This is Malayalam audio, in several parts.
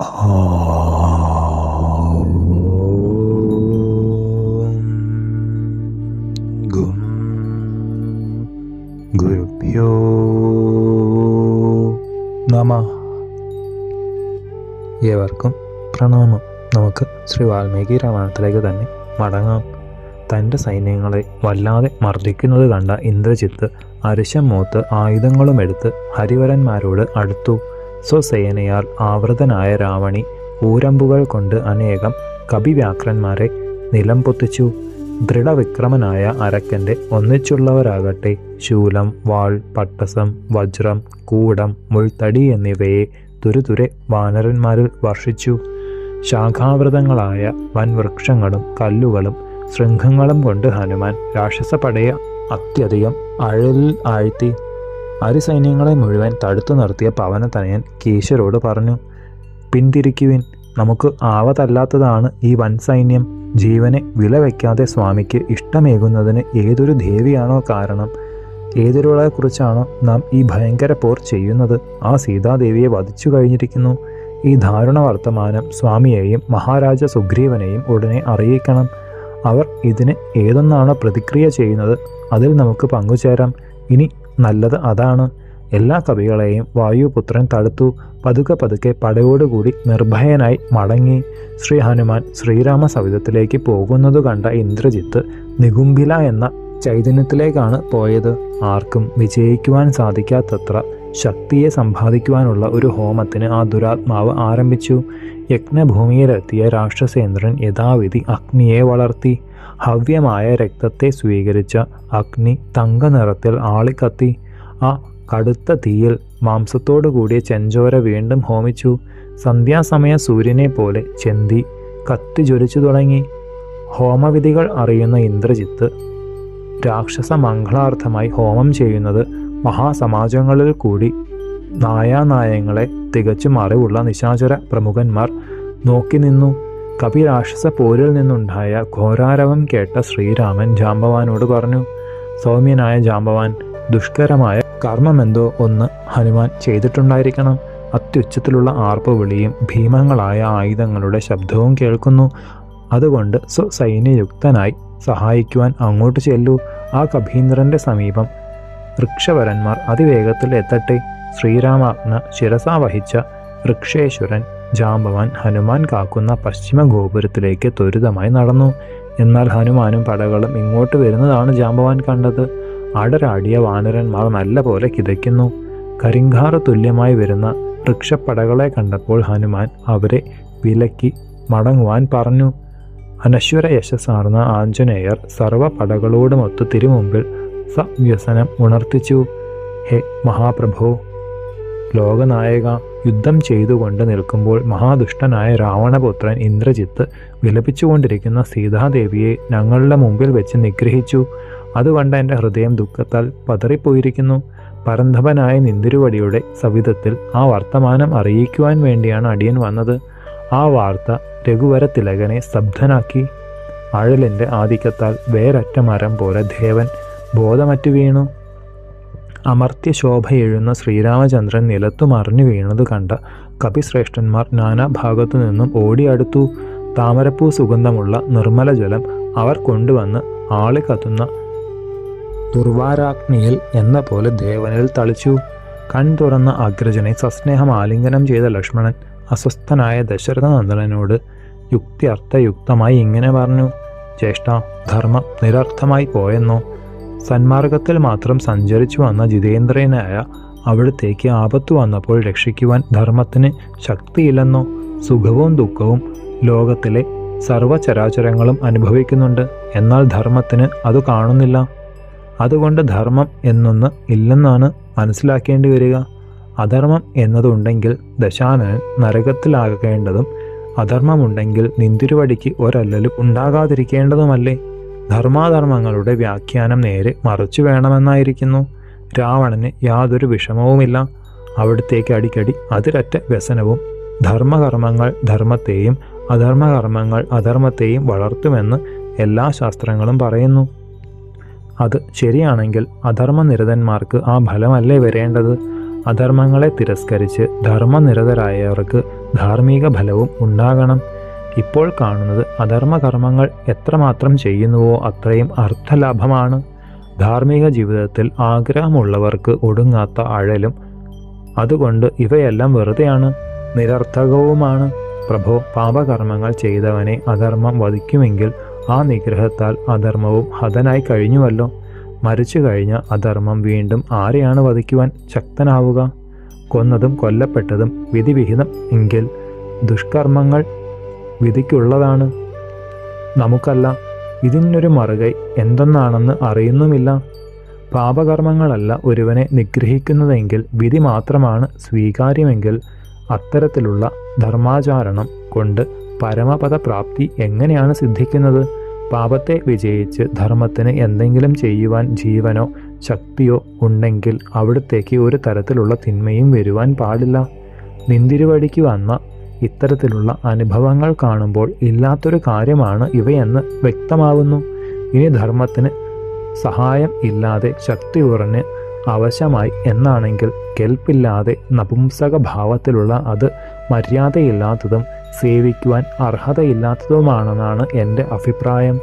നമ. ഏവർക്കും പ്രണാമം. നമുക്ക് ശ്രീ വാൽമീകി രാമായണത്തിലേക്ക് തന്നെ മടങ്ങാം. തന്റെ സൈന്യങ്ങളെ വല്ലാതെ മർദ്ദിക്കുന്നത് കണ്ട ഇന്ദ്രജിത്ത് അരിശം മൂത്ത് ആയുധങ്ങളും എടുത്ത് ഹരിവരന്മാരോട് അടുത്തു. സ്വസേനയാൽ ആവൃതനായ രാവണി ഊരമ്പുകൾ കൊണ്ട് അനേകം കവിവ്യാക്രന്മാരെ നിലം പൊത്തിച്ചു ദൃഢവിക്രമനായ അരക്കന്റെ ഒന്നിച്ചുള്ളവരാകട്ടെ ശൂലം വാൾ പട്ടസം വജ്രം കൂടം മുൾത്തടി എന്നിവയെ തുരുതുരെ വാനരന്മാരിൽ വർഷിച്ചു. ശാഖാവൃതങ്ങളായ വൻവൃക്ഷങ്ങളും കല്ലുകളും ശൃംഖങ്ങളും കൊണ്ട് ഹനുമാൻ രാക്ഷസപടയെ അത്യധികം അഴലിൽ ആഴ്ത്തി അരിസൈന്യങ്ങളെ മുഴുവൻ തടുത്തു നിർത്തിയ പവനതനയൻ കേശരോട് പറഞ്ഞു പിന്തിരിക്കുവിൻ. നമുക്ക് ആവതല്ലാത്തതാണ് ഈ വൻ സൈന്യം ജീവനെ വിലവെക്കാതെ സ്വാമിക്ക് ഇഷ്ടമേകുന്നതിന് ഏതൊരു ദേവിയാണോ കാരണം? ഏതൊരാളെക്കുറിച്ചാണോ നാം ഈ ഭയങ്കര പോർ ചെയ്യുന്നത്? ആ സീതാദേവിയെ വധിച്ചു കഴിഞ്ഞിരിക്കുന്നു. ഈ ദാരുണ വർത്തമാനം സ്വാമിയെയും മഹാരാജ സുഗ്രീവനെയും ഉടനെ അറിയിക്കണം. അവർ ഇതിന് ഏതൊന്നാണോ പ്രതിക്രിയ ചെയ്യുന്നത്. അതിൽ നമുക്ക് പങ്കുചേരാം. ഇനി നല്ലത് അതാണ്. എല്ലാ കവികളെയും വായുപുത്രൻ തടുത്തു പതുക്കെ പതുക്കെ പടയോടുകൂടി നിർഭയനായി മടങ്ങി. ശ്രീ ഹനുമാൻ ശ്രീരാമ സവിധത്തിലേക്ക് പോകുന്നത് കണ്ട ഇന്ദ്രജിത്ത് നികുംഭില എന്ന ചൈതന്യത്തിലേക്കാണ് പോയത്. ആർക്കും വിജയിക്കുവാൻ സാധിക്കാത്തത്ര ശക്തിയെ സമ്പാദിക്കുവാനുള്ള ഒരു ഹോമത്തിന് ആ ദുരാത്മാവ് ആരംഭിച്ചു. യജ്ഞഭൂമിയിലെത്തിയ രാക്ഷസേന്ദ്രൻ യഥാവിധി അഗ്നിയെ വളർത്തി. ഹവ്യമായ രക്തത്തെ സ്വീകരിച്ച അഗ്നി തങ്ക നിറത്തിൽ ആളിക്കത്തി. ആ കടുത്ത തീയിൽ മാംസത്തോടു കൂടിയ ചെഞ്ചോര വീണ്ടും ഹോമിച്ചു. സന്ധ്യാസമയ സൂര്യനെ പോലെ ചെന്തി കത്തി ജ്വലിച്ചു തുടങ്ങി. ഹോമവിധികൾ അറിയുന്ന ഇന്ദ്രജിത്ത് രാക്ഷസ മംഗളാർത്ഥമായി ഹോമം ചെയ്യുന്നത് മഹാസമാജങ്ങളിൽ കൂടി നായാനായങ്ങളെ തികച്ചും അറിവുള്ള നിശാചര പ്രമുഖന്മാർ നോക്കി നിന്നു. കപിരാക്ഷസ പോരിൽ നിന്നുണ്ടായ ഘോരാരവം കേട്ട ശ്രീരാമൻ ജാമ്പവാനോട് പറഞ്ഞു സൗമ്യനായ ജാമ്പവാൻ ദുഷ്കരമായ കർമ്മമെന്തോ ഒന്ന് ഹനുമാൻ ചെയ്തിട്ടുണ്ടായിരിക്കണം. അത്യുച്ചത്തിലുള്ള ആർപ്പുവിളിയും ഭീമങ്ങളായ ആയുധങ്ങളുടെ ശബ്ദവും കേൾക്കുന്നു. അതുകൊണ്ട് സ്വസൈന്യയുക്തനായി സഹായിക്കുവാൻ അങ്ങോട്ട് ചെല്ലൂ. ആ കഭീന്ദ്രന്റെ സമീപം വൃക്ഷവരന്മാർ അതിവേഗത്തിൽ എത്തട്ടെ ശ്രീരാമാജ്ഞ ശിരസ വഹിച്ച വൃക്ഷേശ്വരൻ ജാമ്പവാൻ ഹനുമാൻ കാക്കുന്ന പശ്ചിമ ഗോപുരത്തിലേക്ക് ത്വരിതമായി നടന്നു. എന്നാൽ ഹനുമാനും പടകളും ഇങ്ങോട്ട് വരുന്നതാണ് ജാമ്പവാൻ കണ്ടത്. അടരാടിയ വാനരന്മാർ നല്ല പോലെ കിതയ്ക്കുന്നു. കരിങ്കാറ് തുല്യമായി വരുന്ന വൃക്ഷപ്പടകളെ കണ്ടപ്പോൾ ഹനുമാൻ അവരെ വിലക്കി മടങ്ങുവാൻ പറഞ്ഞു. അനശ്വര യശസ്സാർന്ന ആഞ്ജനേയർ സർവ പടകളോടുമൊത്ത് തിരുമുമ്പിൽ സവ്യസനം ഉണർത്തിച്ചു. ഹേ മഹാപ്രഭോ ലോകനായക യുദ്ധം ചെയ്തുകൊണ്ട് നിൽക്കുമ്പോൾ മഹാദുഷ്ടനായ രാവണപുത്രൻ ഇന്ദ്രജിത്ത് വിലപിച്ചുകൊണ്ടിരിക്കുന്ന സീതാദേവിയെ ഞങ്ങളുടെ മുമ്പിൽ വെച്ച് നിഗ്രഹിച്ചു. അതുകൊണ്ട് എന്റെ ഹൃദയം ദുഃഖത്താൽ പതറിപ്പോയിരിക്കുന്നു. പരന്തപനായ നിന്തിരുവടിയുടെ സവിധത്തിൽ ആ വർത്തമാനം അറിയിക്കുവാൻ വേണ്ടിയാണ് അടിയൻ വന്നത്. ആ വാർത്ത രഘുവര തിലകനെ സ്തബ്ധനാക്കി. അഴലിന്റെ ആധിക്യത്താൽ വേരറ്റ മരം പോലെ ദേവൻ ബോധമറ്റു വീണു. അമർത്യ ശോഭയെഴുന്ന ശ്രീരാമചന്ദ്രൻ നിലത്തു മറിഞ്ഞു വീണത് കണ്ട കപിശ്രേഷ്ഠന്മാർ നാനാഭാഗത്തു നിന്നും ഓടിയടുത്തു. താമരപ്പൂ സുഗന്ധമുള്ള നിർമ്മല ജലം അവർ കൊണ്ടുവന്ന് ആളി കത്തുന്ന ദുർവാരാഗ്നിയിൽ എന്ന പോലെ ദേവനിൽ തളിച്ചു. കൺ തുറന്ന അഗ്രജനെ സസ്നേഹം ആലിംഗനം ചെയ്ത ലക്ഷ്മണൻ അസ്വസ്ഥനായ ദശരഥ നന്ദനോട് യുക്തി അർത്ഥയുക്തമായി ഇങ്ങനെ പറഞ്ഞു ജ്യേഷ്ഠ ധർമ്മം നിരർത്ഥമായി പോയെന്നോ? സന്മാർഗത്തിൽ മാത്രം സഞ്ചരിച്ചു വന്ന ജിതേന്ദ്രനായ അവിടത്തേക്ക് ആപത്ത് വന്നപ്പോൾ രക്ഷിക്കുവാൻ ധർമ്മത്തിന് ശക്തിയില്ലെന്നോ സുഖവും ദുഃഖവും ലോകത്തിലെ സർവചരാചരങ്ങളും അനുഭവിക്കുന്നുണ്ട്. എന്നാൽ ധർമ്മത്തിന് അത് കാണുന്നില്ല. അതുകൊണ്ട് ധർമ്മം എന്നൊന്ന് ഇല്ലെന്നാണ് മനസ്സിലാക്കേണ്ടി വരിക. അധർമ്മം എന്നതുണ്ടെങ്കിൽ ദശാനനൻ നരകത്തിലാകേണ്ടതും അധർമ്മമുണ്ടെങ്കിൽ നിന്തിരുവടിക്ക് ഒരല്ലലും ഉണ്ടാകാതിരിക്കേണ്ടതുമല്ലേ? ധർമാധർമ്മങ്ങളുടെ വ്യാഖ്യാനം നേരെ മറച്ചു വേണമെന്നായിരിക്കുന്നു. രാവണന് യാതൊരു വിഷമവുമില്ല. അവിടത്തേക്ക് അടിക്കടി അതിരറ്റ വ്യസനവും ധർമ്മകർമ്മങ്ങൾ ധർമ്മത്തെയും അധർമ്മകർമ്മങ്ങൾ അധർമ്മത്തെയും വളർത്തുമെന്ന് എല്ലാ ശാസ്ത്രങ്ങളും പറയുന്നു. അത് ശരിയാണെങ്കിൽ അധർമ്മനിരതന്മാർക്ക് ആ ഫലമല്ലേ വരേണ്ടത്? അധർമ്മങ്ങളെ തിരസ്കരിച്ച് ധർമ്മനിരതരായവർക്ക് ധാർമ്മിക ഫലവും ഉണ്ടാകണം. ഇപ്പോൾ കാണുന്നത് അധർമ്മകർമ്മങ്ങൾ എത്രമാത്രം ചെയ്യുന്നുവോ അത്രയും അർത്ഥലാഭമാണ്. ധാർമ്മിക ജീവിതത്തിൽ ആഗ്രഹമുള്ളവർക്ക് ഒടുങ്ങാത്ത അഴലും. അതുകൊണ്ട് ഇവയെല്ലാം വെറുതെയാണ് നിരർത്ഥകവുമാണ്. പ്രഭോ പാപകർമ്മങ്ങൾ ചെയ്തവനെ അധർമ്മം വധിക്കുമെങ്കിൽ ആ നിഗ്രഹത്താൽ അധർമ്മവും ഹതനായി കഴിഞ്ഞുവല്ലോ. മരിച്ചു കഴിഞ്ഞ അധർമ്മം വീണ്ടും ആരെയാണ് വധിക്കുവാൻ ശക്തനാവുക? കൊന്നതും കൊല്ലപ്പെട്ടതും വിധിവിഹിതം എങ്കിൽ ദുഷ്കർമ്മങ്ങൾ വിധിക്കുള്ളതാണ്. നമുക്കല്ല ഇതിനൊരു മറുകൈ എന്തെന്നാണെന്ന് അറിയുന്നുമില്ല. പാപകർമ്മങ്ങളല്ല ഒരുവനെ നിഗ്രഹിക്കുന്നതെങ്കിൽ വിധി മാത്രമാണ് സ്വീകാര്യമെങ്കിൽ അത്തരത്തിലുള്ള ധർമാചാരണം കൊണ്ട് പരമപദപ്രാപ്തി എങ്ങനെയാണ് സിദ്ധിക്കുന്നത്? പാപത്തെ വിജയിച്ച് ധർമ്മത്തിന് എന്തെങ്കിലും ചെയ്യുവാൻ ജീവനോ ശക്തിയോ ഉണ്ടെങ്കിൽ അവിടത്തേക്ക് ഒരു തരത്തിലുള്ള തിന്മയും വരുവാൻ പാടില്ല. നിന്തിരുവടിക്ക് വന്ന ഇത്തരത്തിലുള്ള അനുഭവങ്ങൾ കാണുമ്പോൾ ഇല്ലാത്തൊരു കാര്യമാണ് ഇവയെന്ന് വ്യക്തമാവുന്നു. ഇനി ധർമ്മത്തിന് സഹായം ഇല്ലാതെ ശക്തി കുറഞ്ഞ് അവശമായി എന്നാണെങ്കിൽ കെൽപ്പില്ലാതെ നപുംസക ഭാവത്തിലുള്ള അത് മര്യാദയില്ലാത്തതും സേവിക്കുവാൻ അർഹതയില്ലാത്തതുമാണെന്നാണ് എന്റെ അഭിപ്രായം.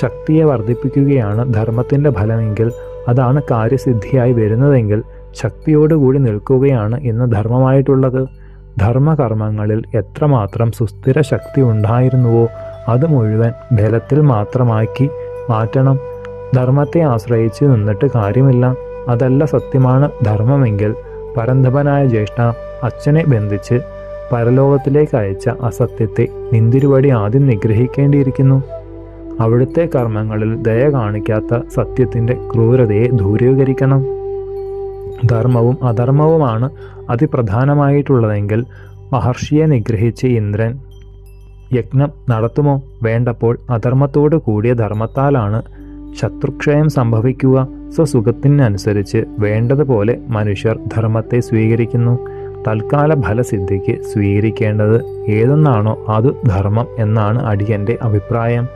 ശക്തിയെ വർദ്ധിപ്പിക്കുകയാണ് ധർമ്മത്തിന്റെ ഫലമെങ്കിൽ അതാണ് കാര്യസിദ്ധിയായി വരുന്നതെങ്കിൽ ശക്തിയോടുകൂടി നിൽക്കുകയാണ് ഇന്ന് ധർമ്മമായിട്ടുള്ളത്. ധർമ്മകർമ്മങ്ങളിൽ എത്രമാത്രം സുസ്ഥിര ശക്തി ഉണ്ടായിരുന്നുവോ അത് മുഴുവൻ ബലത്തിൽ മാത്രമാക്കി മാറ്റണം. ധർമ്മത്തെ ആശ്രയിച്ച് നിന്നിട്ട് കാര്യമില്ല. അതല്ല സത്യമാണ് ധർമ്മമെങ്കിൽ പരന്തപനായ ജ്യേഷ്ഠ അച്ഛനെ ബന്ധിച്ച് പരലോകത്തിലേക്ക് അയച്ച അസത്യത്തെ നിന്തിരുവടി ആദ്യം നിഗ്രഹിക്കേണ്ടിയിരിക്കുന്നു. അവിടുത്തെ കർമ്മങ്ങളിൽ ദയ കാണിക്കാത്ത സത്യത്തിന്റെ ക്രൂരതയെ ദൂരീകരിക്കണം. ധർമ്മവും അധർമ്മവുമാണ് അതിപ്രധാനമായിട്ടുള്ളതെങ്കിൽ മഹർഷിയെ നിഗ്രഹിച്ച് ഇന്ദ്രൻ യജ്ഞം നടത്തുമോ? വേണ്ടപ്പോൾ അധർമ്മത്തോടു കൂടിയ ധർമ്മത്താലാണ് ശത്രുക്ഷയം സംഭവിക്കുക. സ്വസുഖത്തിനനുസരിച്ച് വേണ്ടതുപോലെ മനുഷ്യർ ധർമ്മത്തെ സ്വീകരിക്കുന്നു. തൽക്കാല ഫലസിദ്ധിക്ക് സ്വീകരിക്കേണ്ടത് ഏതെന്നാണോ അത് ധർമ്മം എന്നാണ് അടിയന്റെ അഭിപ്രായം.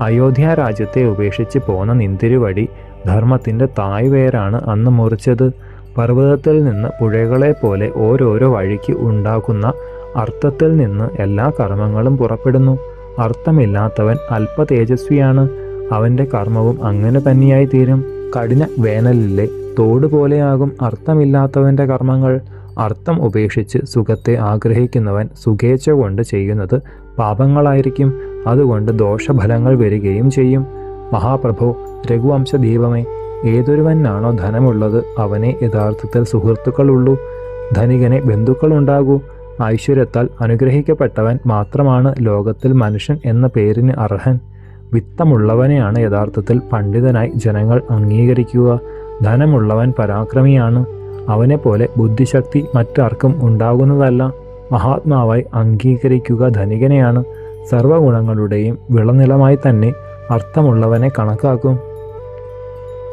അയോധ്യ രാജ്യത്തെ ഉപേക്ഷിച്ച് പോന്ന നിന്തിരുവടി ധർമ്മത്തിന്റെ തായ്വേരാണ് അന്ന് മുറിച്ചത്. പർവതത്തിൽ നിന്ന് പുഴകളെ പോലെ ഓരോരോ വഴിക്ക് ഉണ്ടാക്കുന്ന അർത്ഥത്തിൽ നിന്ന് എല്ലാ കർമ്മങ്ങളും പുറപ്പെടുന്നു. അർത്ഥമില്ലാത്തവൻ അല്പ തേജസ്വിയാണ്. അവന്റെ കർമ്മവും അങ്ങനെ തന്നെയായി തീരും. കഠിന വേനലിലെ തോട് പോലെയാകും അർത്ഥമില്ലാത്തവന്റെ കർമ്മങ്ങൾ. അർത്ഥം ഉപേക്ഷിച്ച് സുഖത്തെ ആഗ്രഹിക്കുന്നവൻ സുഖേച്ഛ കൊണ്ട് ചെയ്യുന്നത് പാപങ്ങളായിരിക്കും. അതുകൊണ്ട് ദോഷഫലങ്ങൾ വരികയും ചെയ്യും. മഹാപ്രഭു രഘുവംശ ദീപമേ ഏതൊരുവനാണോ ധനമുള്ളത് അവനെ യഥാർത്ഥത്തിൽ സുഹൃത്തുക്കളുള്ളൂ. ധനികനെ ബന്ധുക്കളുണ്ടാകൂ. ഐശ്വര്യത്താൽ അനുഗ്രഹിക്കപ്പെട്ടവൻ മാത്രമാണ് ലോകത്തിൽ മനുഷ്യൻ എന്ന പേരിന് അർഹൻ. വിത്തമുള്ളവനെയാണ് യഥാർത്ഥത്തിൽ പണ്ഡിതനായി ജനങ്ങൾ അംഗീകരിക്കുക. ധനമുള്ളവൻ പരാക്രമിയാണ്. അവനെപ്പോലെ ബുദ്ധിശക്തി മറ്റാർക്കും ഉണ്ടാകുന്നതല്ല. മഹാത്മാവായി അംഗീകരിക്കുക ധനികനെയാണ്. സർവഗുണങ്ങളുടെയും വിളനിലമായി തന്നെ അർത്ഥമുള്ളവനെ കണക്കാക്കും.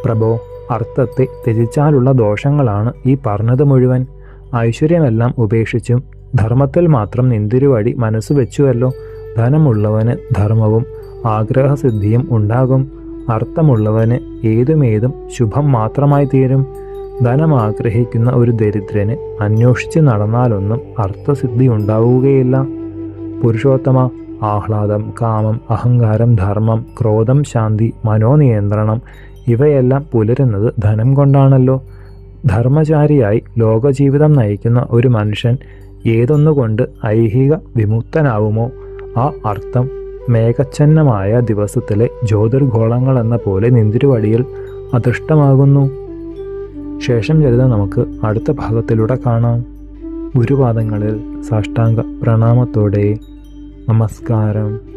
പ്രഭോ അർത്ഥത്തെ ത്യജിച്ചാലുള്ള ദോഷങ്ങളാണ് ഈ പറഞ്ഞത് മുഴുവൻ. ഐശ്വര്യമെല്ലാം ഉപേക്ഷിച്ചും ധർമ്മത്തിൽ മാത്രം നിന്തിരുവടി മനസ്സ് വെച്ചുവല്ലോ. ധനമുള്ളവന് ധർമ്മവും ആഗ്രഹസിദ്ധിയും ഉണ്ടാകും. അർത്ഥമുള്ളവന് ഏതുമേതും ശുഭം മാത്രമായി തീരും. ധനം ആഗ്രഹിക്കുന്ന ഒരു ദരിദ്രന് അന്വേഷിച്ച് നടന്നാലൊന്നും അർത്ഥസിദ്ധി ഉണ്ടാവുകയില്ല. പുരുഷോത്തമ ആഹ്ലാദം കാമം അഹങ്കാരം ധർമ്മം ക്രോധം ശാന്തി മനോനിയന്ത്രണം ഇവയെല്ലാം പുലരുന്നത് ധനം കൊണ്ടാണല്ലോ. ധർമ്മചാരിയായി ലോകജീവിതം നയിക്കുന്ന ഒരു മനുഷ്യൻ ഏതൊന്നുകൊണ്ട് ഐഹിക വിമുക്തനാവുമോ? ആ അർത്ഥം മേഘച്ഛന്നമായ ദിവസത്തിലെ ജ്യോതിർഗോളങ്ങൾ എന്ന പോലെ നിന്തിരുവടിയിൽ അദൃഷ്ടമാകുന്നു. ശേഷം ചരിതം നമുക്ക് അടുത്ത ഭാഗത്തിലൂടെ കാണാം. ഗുരുപാദങ്ങളിൽ സാഷ്ടാംഗ പ്രണാമത്തോടെ. നമസ്കാരം.